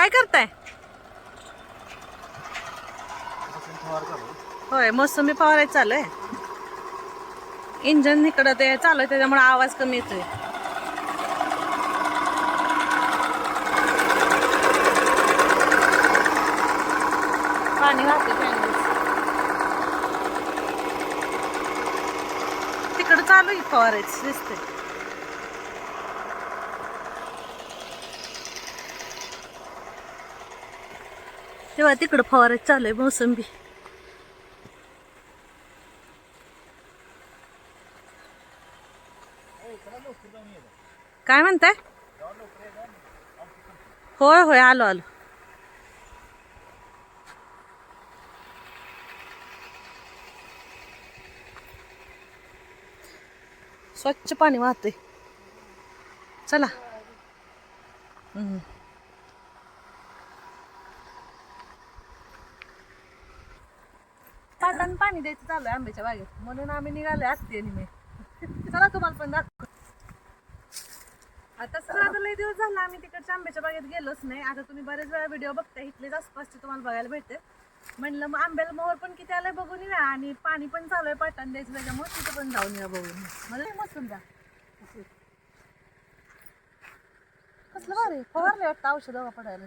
काय करताय? होय मोसंबी फवारायचं चालू आहे इंजन इकडं ते चालू आहे त्याच्यामुळे आवाज कमी येतोय. पाणी वाहते तिकडं चालू आहे फवारायचं दिसते तेव्हा तिकडं फवारायचं चालू आहे मोसंबी. काय म्हणताय? होय होय आलो आलो. स्वच्छ पाणी वाहते चला हम्म. पाटानं पाणी द्यायचं चालू आहे आंब्याच्या बागेत. म्हणून आम्ही निघाले असते आणि मी. चला तुम्हाला पण दाखव. आता सर आता लई दिवस झाला आम्ही तिकडच्या आंब्याच्या बागेत गेलोच नाही. आता तुम्ही बरेच वेळा व्हिडिओ बघताय इथलेच आसपासचे तुम्हाला बघायला भेटते. म्हणलं मग आंब्याला मोहर पण किती आलाय बघून येऊया आणि पाणी पण चालू आहे पाटान द्यायचं त्याच्यामुळे तिथं पण जाऊन येऊया बघून. मला लई मस्त द्या. कसलं बरं फवारले वाटतं औषध पडायला.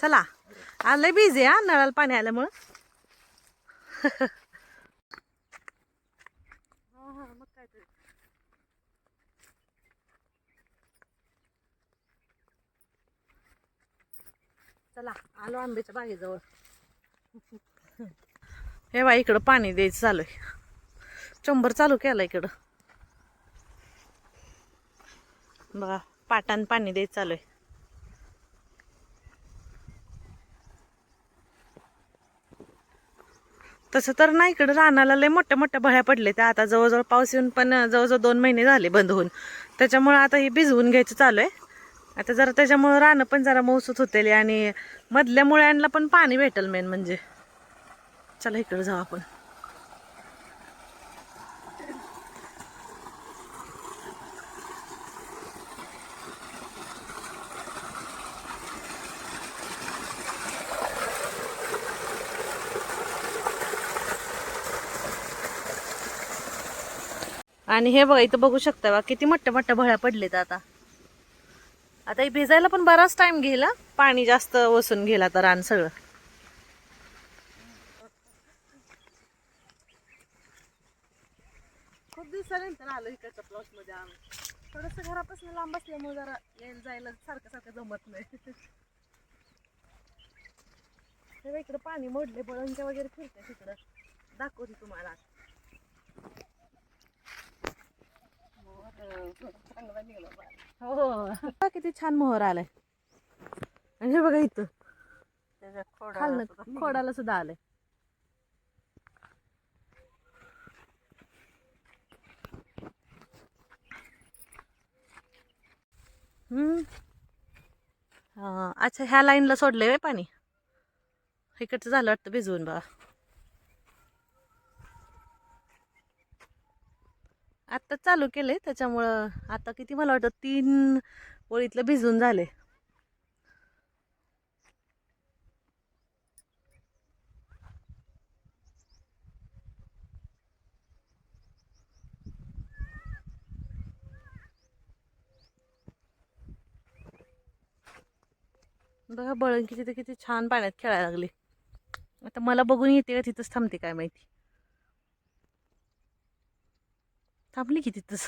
चला. आलंय बिझी हा नळाला पाणी आल्यामुळं. मग काय तरी चला आलो आंब्याच्या बागेजवळ. हे बा इकडं पाणी द्यायचं चालू आहे. चंबर चालू केला इकडं. बघा पाटान पाणी द्यायचं चालू आहे. तसं तर नाही इकडं रानाला लय मोठ्या मोठ्या भळ्या पडले त्या. आता जवळजवळ पाऊस येऊन पण जवळजवळ दोन महिने झाले बंद होऊन. त्याच्यामुळं आता हे भिजवून घ्यायचं चालू आहे. आता जरा त्याच्यामुळं रानं पण जरा मौसूत होतेली आणि मधल्या मुळ्यांना पण पाणी भेटल मेन म्हणजे. चला इकडं जाऊ आपण. आणि हे बघा इथं बघू शकता बा किती मोठ्या मोठ्या भळ्या पडलेत आता. आता हे भिजायला पण बराच टाइम घेईल पाणी जास्त वसून घेईल आता रान सगळं. खूप दिवसानंतर आलो इकडच्या प्लॉटमध्ये आम्ही. थोडस घरापासून लांब असल्यामुळे जरा यायला जायला सारखं सारखं जमत नाही. हे पाणी मोडले बळंच्या वगैरे फिरते तिकडं. दाखवते तुम्हाला. हो किती छान मोहर आलाय. आणि हे बघा इथं. खालनं खोडाला सुद्धा आलंय. हम्म. हा, अच्छा ह्या लाईनला सोडलंय पाणी. इकडचं झालं वाटतं भिजवून बघा. आत्ता चालू केले त्याच्यामुळं आता किती मला वाटतं तीन ओळीतलं भिजून झाले बघा बळंकीची तर किती छान पाण्यात खेळायला लागली. आता मला बघून येते का तिथंच थांबते काय माहिती. कापली की तिथंच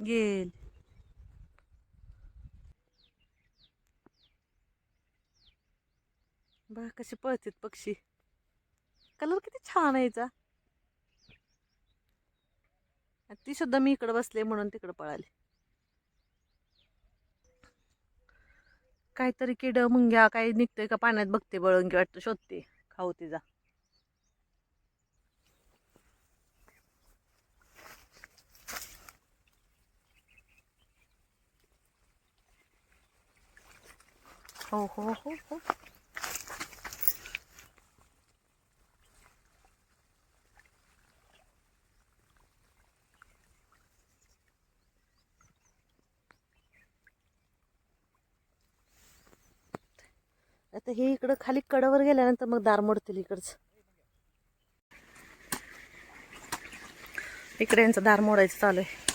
गेल. बघा कसे पळतात पक्षी. कलर किती छान आहे ती सुद्धा मी इकडं बसले म्हणून तिकडं पळाली. काहीतरी किड मुंग्या काही निघतोय का पाण्यात बघते बळंगी वाटतं शोधते. खाऊ तिचा. हो हो हो हो. आता हे इकडं खाली कडावर गेल्यानंतर मग दार मोडतील इकडचं. इकडे यांचं दार मोडायचं चालू आहे.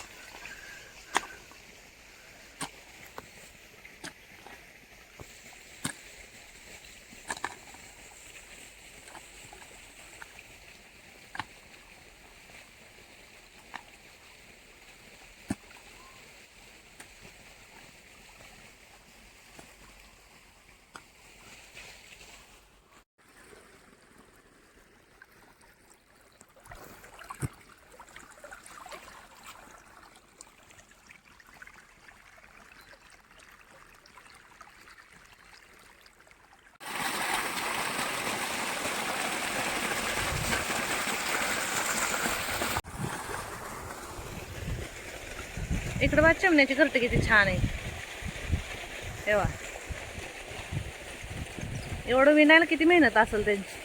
इकडं बा चिमण्याची घरटं किती छान आहे तेव्हा एवढं विणायला किती मेहनत असेल त्यांची.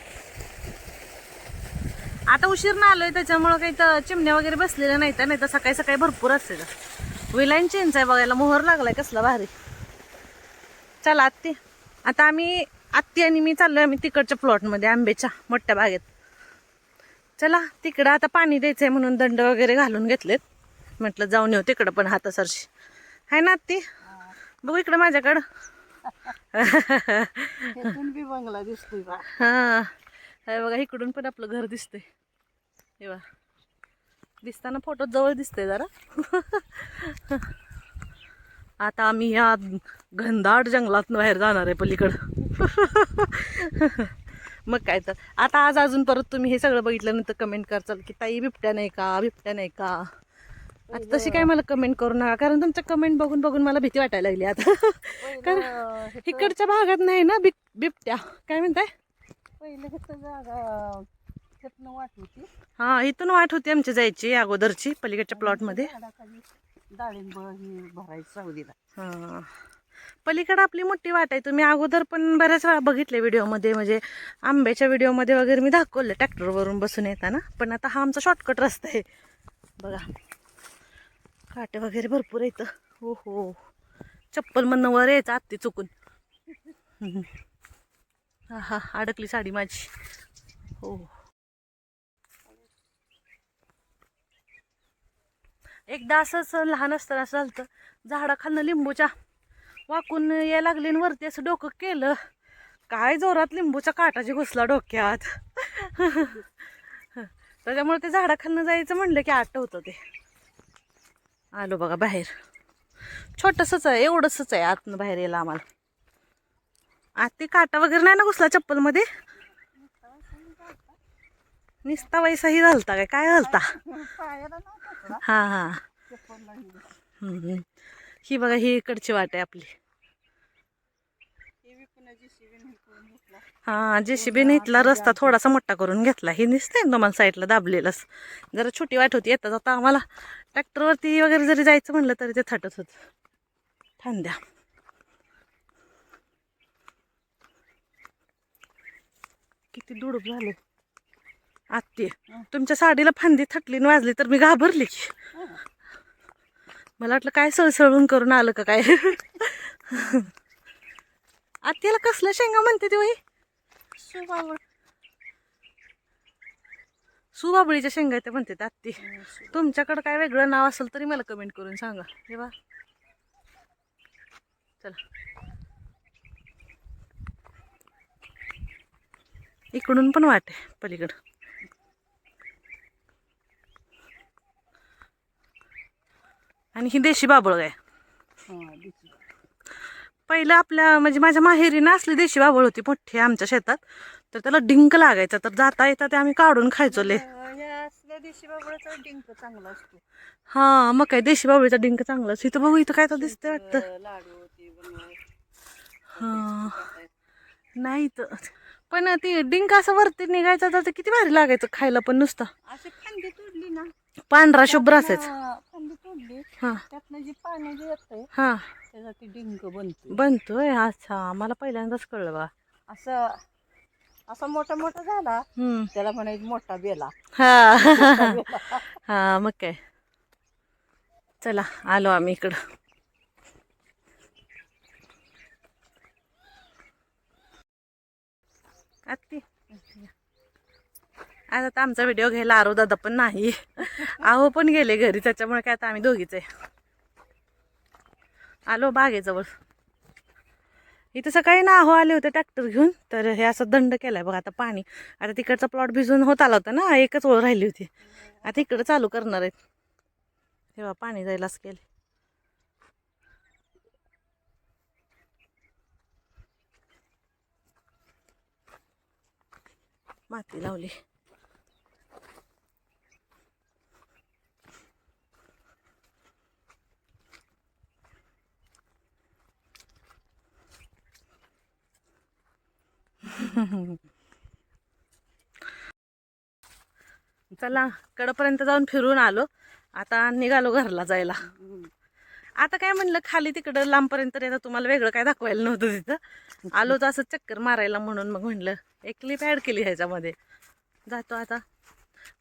आता उशीर ना आलोय त्याच्यामुळं काही तर चिमण्या वगैरे बसलेल्या नाही तर नाही तर सकाळी सकाळी भरपूर असते विलाईन चेंज आहे बघायला मोहर लागलाय कसला भारी. चला आत्ती. आता आम्ही आत्ती आणि मी चाललोय आम्ही तिकडच्या प्लॉटमध्ये आंब्याच्या मोठ्या बागेत. चला तिकडं आता पाणी द्यायचंय म्हणून दंड वगैरे घालून घेतलेत. म्हटलं जाऊन येऊ तिकडं पण हातासरशी. हाय ना ती बघू इकडं माझ्याकडं. बी बंगला दिसतोय बा. हा. हे बघा इकडून पण आपलं घर दिसतंय. हे बघा. दिसताना फोटो जवळ दिसतंय जरा. आता आम्ही या घनदाट जंगलात बाहेर जाणार आहे पलीकडं. मग काय तर. आता आज अजून परत तुम्ही हे सगळं बघितल्यानंतर कमेंट करचाल की ताई बिबट्या नाही का? बिबट्या नाही का? आता तशी काय मला कमेंट करू नका कारण तुमच्या कमेंट बघून बघून मला भीती वाटायला लागली आता. कारण इकडच्या भागात नाही ना बिब बिबट्या. काय म्हणताय? पहिलं हा इथून वाट होती आमची जायची अगोदरची पलीकडच्या प्लॉटमध्ये झाडाखाली डाळिंब भरायचं हा. पलीकडं आपली मोठी वाट आहे. तुम्ही अगोदर पण बऱ्याच वेळा बघितले व्हिडिओमध्ये म्हणजे आंब्याच्या व्हिडिओमध्ये वगैरे मी दाखवलं ट्रॅक्टरवरून बसून येताना. पण आता हा आमचा शॉर्टकट रस्ता आहे. बघा. काटे वगैरे भरपूर येतं हो हो. चप्पल म्हणणं वर यायचं आत्ती चुकून. हा हा अडकली साडी माझी. हो. एकदा असंच लहान असताना असं झालं झाडाखालनं लिंबूच्या वाकून यायला लागले आणि वरती असं डोकं केलं. काय जोरात लिंबूच्या काटाची घुसला डोक्यात. त्याच्यामुळे ते झाडाखालनं जायचं म्हणलं की आठवतं ते. आलो बघा बाहेर. छोटंसंच आहे एवढंसच आहे आतनं बाहेर यायला आम्हाला. आत ते काटा वगैरे नाही ना घुसला चप्पलमध्ये? निस्ता वैसाही घालता काय? काय घालता? हां हां. हा हा ही बघा ही इकडची वाट आहे आपली. हां हा जेसीबीने इथला रस्ता थोडासा मोठा करून घेतला. हे दिसतंय ना तुम्हाला साईडला दाबलेलाच. जरा छोटी वाट होती येता जाता आम्हाला. ट्रॅक्टरवरती वगैरे जरी जायचं म्हणलं तरी ते थटत होत. फांद्या किती दुडूप झाले. आत्ते तुमच्या साडीला फांदी थटली आणि वाजली तर मी घाबरली की. मला वाटलं काय सळसळून करून आलं का काय. आत्याला कसलं शेंगा म्हणते ते सुबाबळ. सुबाबळीच्या शेंगा ते म्हणते आत्ती. हं, तुमच्याकडे काय वेगळं नाव असेल तरी मला कमेंट करून सांगा. हे बा चला. इकडून पण वाट आहे पलीकडं. आणि ही देशी बाबळ आहे हं. पहिलं आपल्या म्हणजे माझ्या माहेरीनं असली देशी बाबळ होती मोठी आमच्या शेतात. तर त्याला डिंक लागायचा तर जाता येता ते आम्ही काढून खायचो ले हे देशी बाबळाचा डिंक चांगला असतो. हा मग काय देशी बाबळीचा डिंक चांगलाच इथं बघू इथं काय तर दिसतंय वाटतं. अं, लाडू ते बनवाय हा. नाही इथं पण ती डिंक असं वरती निघायचा तर ते किती भारी लागायचं खायला पण नुसतं. अशी फांदी तोडली ना पांढरा शुभ्र असायचं फांदी तोडली हा. त्यातनं जी पाणी जे येतंय हा. त्याचा ती डिंक बनतो. बनतोय. अच्छा मला पहिल्यांदाच कळलं बा असं असा मोठा मोठा झाला हम्म. त्याला म्हणायचं मोठा बेला. हा. हा मग काय. चला आलो आम्ही इकडं. आत्ती. आज आता आमचा व्हिडिओ घ्यायला आरो दादा पण नाही. आहो पण गेले घरी त्याच्यामुळे काय आता आम्ही दोघीच आहे. आलो बागेजवळ. इथं सकाळी ना आहो आले होते ट्रॅक्टर घेऊन तर हे असं दंड केलाय बघा आता पाणी. आता तिकडचा प्लॉट भिजून होत आला होता ना एकच ओळ राहिली होती. आता इकडं चालू करणार आहेत. तेव्हा पाणी जायलाच केले माती लावली. चला कडपर्यंत जाऊन फिरून आलो. आता निघालो घरला जायला. आता काय म्हणलं खाली तिकडं लांबपर्यंत येतं तुम्हाला वेगळं काय दाखवायला नव्हतं तिथं. आलो तर असं चक्कर मारायला म्हणून मग म्हणलं एक क्लिप ॲड केली ह्याच्यामध्ये. जातो आता.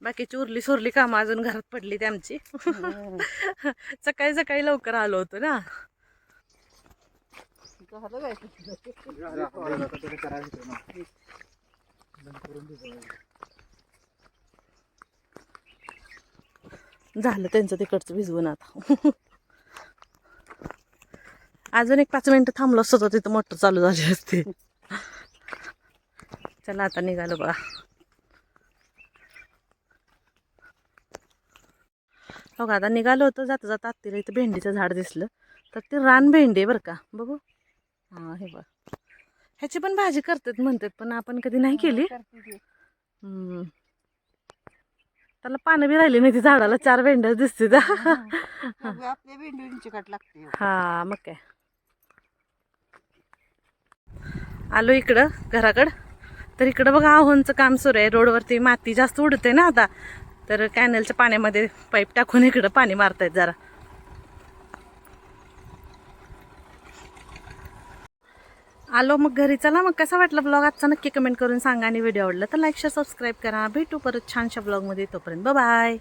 बाकीची उरली सोरली कामं अजून घरात पडली ती आमची. सकाळी सकाळी लवकर आलो होतो ना. झालं त्यांचं तिकडचं भिजवून आता. अजून एक पाच मिनिटं थांबलो असतो तर तिथं मोटर चालू झाली असते. चला आता निघालो बघा. हो का आता निघालो होतं जाता जाता आत्तीला इथं भेंडीचं झाड दिसलं. तर ते रान भेंडी आहे बरं का बघू. हां हे बघ. ह्याची पण भाजी करतात म्हणतात पण आपण कधी नाही केली. त्याला पानं बी राहिली नाही ती झाडाला चार भेंड्या दिसते मग आपल्या भेंडीची कट लागते. हा मग काय. आलो इकडं घराकडं. तर इकडं बघा आहोंचं काम सुरू आहे. रोडवरती माती जास्त उडते ना आता. तर कॅनलच्या पाण्यामध्ये पाईप टाकून इकडं पाणी मारतायत जरा. आलो मग घरी. चला मग कसा वाटला ब्लॉग आजचा? नक्की कमेंट करून सांगा आणि व्हिडिओ आवडला तर लाईक शेअर सबस्क्राईब करा. भेटू परत छानशा ब्लॉगमध्ये तोपर्यंत. बाय